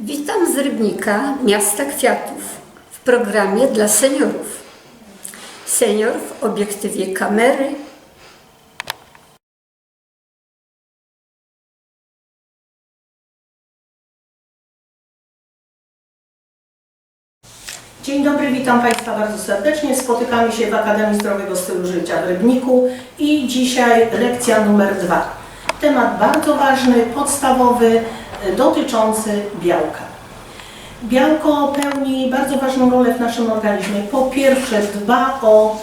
Witam z Rybnika, miasta kwiatów, w programie dla seniorów. Senior w obiektywie kamery. Dzień dobry, witam Państwa bardzo serdecznie. Spotykamy się w Akademii Zdrowego Stylu Życia w Rybniku i dzisiaj lekcja numer dwa. Temat bardzo ważny, podstawowy, dotyczący białka. Białko pełni bardzo ważną rolę w naszym organizmie. Po pierwsze dba o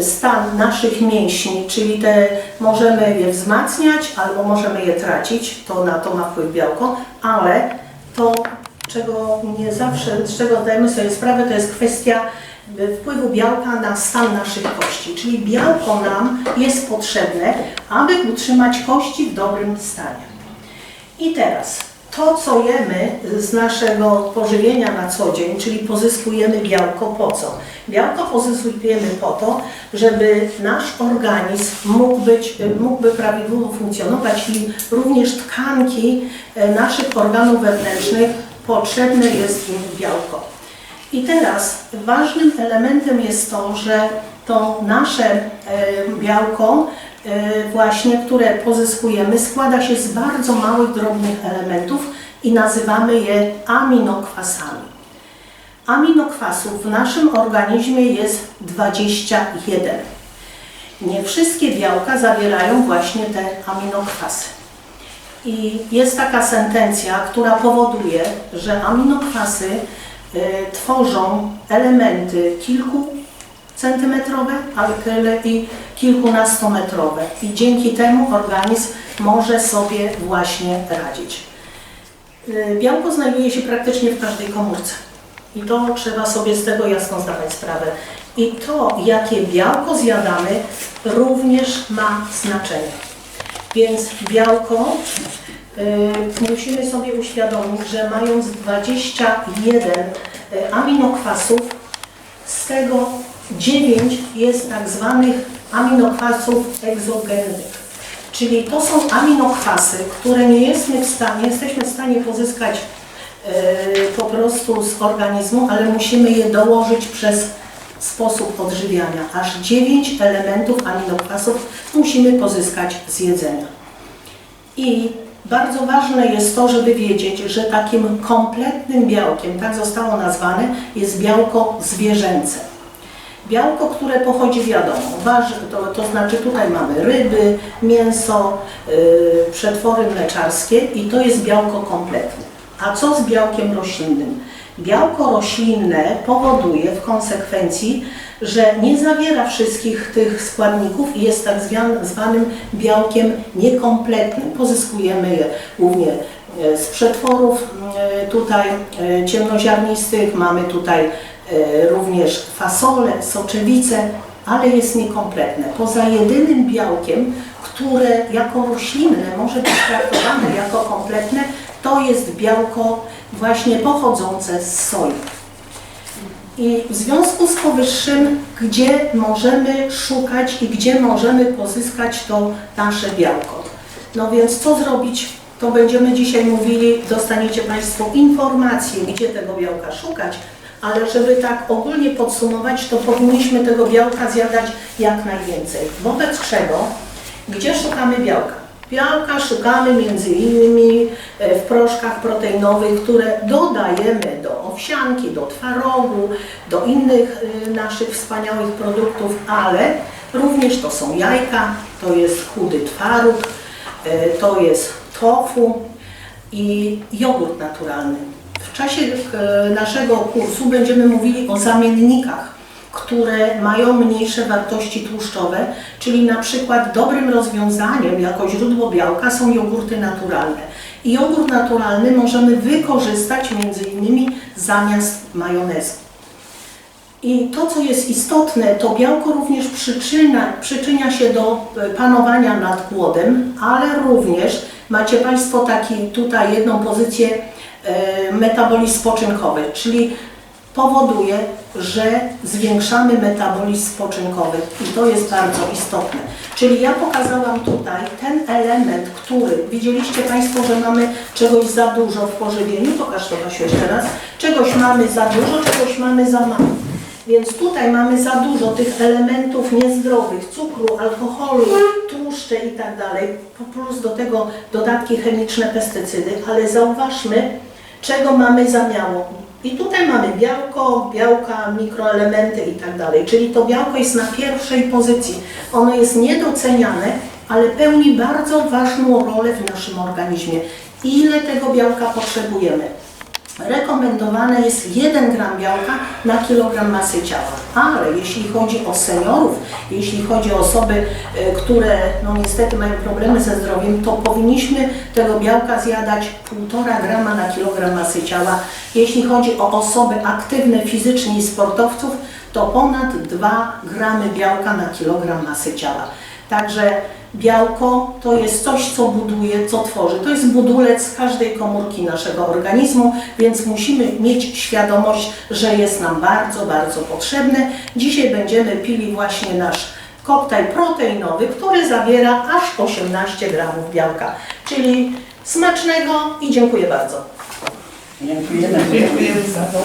stan naszych mięśni, czyli te możemy je wzmacniać albo możemy je tracić, to na to ma wpływ białko, ale to czego nie zawsze, z czego zdajemy sobie sprawę, to jest kwestia y, wpływu białka na stan naszych kości. Czyli białko nam jest potrzebne, aby utrzymać kości w dobrym stanie. I teraz to, co jemy z naszego pożywienia na co dzień, czyli pozyskujemy białko po co? Białko pozyskujemy po to, żeby nasz organizm mógł być, mógłby prawidłowo funkcjonować i również tkanki e, naszych organów wewnętrznych potrzebne jest im białko. I teraz ważnym elementem jest to, że to nasze e, białko właśnie, które pozyskujemy, składa się z bardzo małych, drobnych elementów i nazywamy je aminokwasami. Aminokwasów w naszym organizmie jest 21. Nie wszystkie białka zawierają właśnie te aminokwasy. I jest taka sentencja, która powoduje, że aminokwasy y, tworzą elementy kilku centymetrowe, ale i kilkunastometrowe. I dzięki temu organizm może sobie właśnie radzić. Y, Białko znajduje się praktycznie w każdej komórce. I to trzeba sobie z tego jasno zdawać sprawę. I to, jakie białko zjadamy, również ma znaczenie. Więc białko y, musimy sobie uświadomić, że mając 21 y, aminokwasów, z tego 9 jest tak zwanych aminokwasów egzogennych. Czyli to są aminokwasy, które nie jesteśmy w stanie, jesteśmy w stanie pozyskać y, po prostu z organizmu, ale musimy je dołożyć przez sposób odżywiania. Aż 9 elementów aminokwasów musimy pozyskać z jedzenia. I bardzo ważne jest to, żeby wiedzieć, że takim kompletnym białkiem, tak zostało nazwane, jest białko zwierzęce. Białko, które pochodzi wiadomo, warzy, to, to znaczy tutaj mamy ryby, mięso, yy, przetwory mleczarskie i to jest białko kompletne. A co z białkiem roślinnym? Białko roślinne powoduje w konsekwencji, że nie zawiera wszystkich tych składników i jest tak zwanym białkiem niekompletnym. Pozyskujemy je głównie e, z przetworów e, tutaj e, ciemnoziarnistych, mamy tutaj również fasole, soczewice, ale jest niekompletne. Poza jedynym białkiem, które jako roślinne może być traktowane jako kompletne, to jest białko właśnie pochodzące z soi. I w związku z powyższym, gdzie możemy szukać i gdzie możemy pozyskać to nasze białko? No więc co zrobić? To będziemy dzisiaj mówili, dostaniecie Państwo informacje, gdzie tego białka szukać, ale żeby tak ogólnie podsumować, to powinniśmy tego białka zjadać jak najwięcej. Wobec czego, gdzie szukamy białka? Białka szukamy między innymi e, w proszkach proteinowych, które dodajemy do owsianki, do twarogu, do innych e, naszych wspaniałych produktów, ale również to są jajka, to jest chudy twaróg, e, to jest tofu i jogurt naturalny. W czasie e, naszego kursu będziemy mówili o zamiennikach, które mają mniejsze wartości tłuszczowe, czyli na przykład dobrym rozwiązaniem jako źródło białka są jogurty naturalne. I jogurt naturalny możemy wykorzystać między innymi zamiast majonezu. I to, co jest istotne, to białko również przyczynia się do e, panowania nad głodem, ale również macie Państwo taki tutaj jedną pozycję e, metabolizm spoczynkowy, czyli powoduje, że zwiększamy metabolizm spoczynkowy i to jest bardzo istotne. Czyli ja pokazałam tutaj ten element, który widzieliście Państwo, że mamy czegoś za dużo w pożywieniu, pokaż to Kasiu jeszcze raz, czegoś mamy za dużo, czegoś mamy za mało. Więc tutaj mamy za dużo tych elementów niezdrowych, cukru, alkoholu, tłuszcze i tak dalej, plus do tego dodatki chemiczne, pestycydy, ale zauważmy, czego mamy za mało. I tutaj mamy białko, białka, mikroelementy i tak dalej, czyli to białko jest na pierwszej pozycji. Ono jest niedoceniane, ale pełni bardzo ważną rolę w naszym organizmie. Ile tego białka potrzebujemy? Rekomendowane jest 1 gram białka na kilogram masy ciała, ale jeśli chodzi o seniorów, jeśli chodzi o osoby, e, które no niestety mają problemy ze zdrowiem, to powinniśmy tego białka zjadać 1,5 grama na kilogram masy ciała. Jeśli chodzi o osoby aktywne fizycznie i sportowców, to ponad 2 gramy białka na kilogram masy ciała. Także białko to jest coś, co buduje, co tworzy. To jest budulec każdej komórki naszego organizmu, więc musimy mieć świadomość, że jest nam bardzo, bardzo potrzebne. Dzisiaj będziemy pili właśnie nasz koktajl proteinowy, który zawiera aż 18 gramów białka. Czyli smacznego i dziękuję bardzo. Dziękujemy. Dziękujemy za to.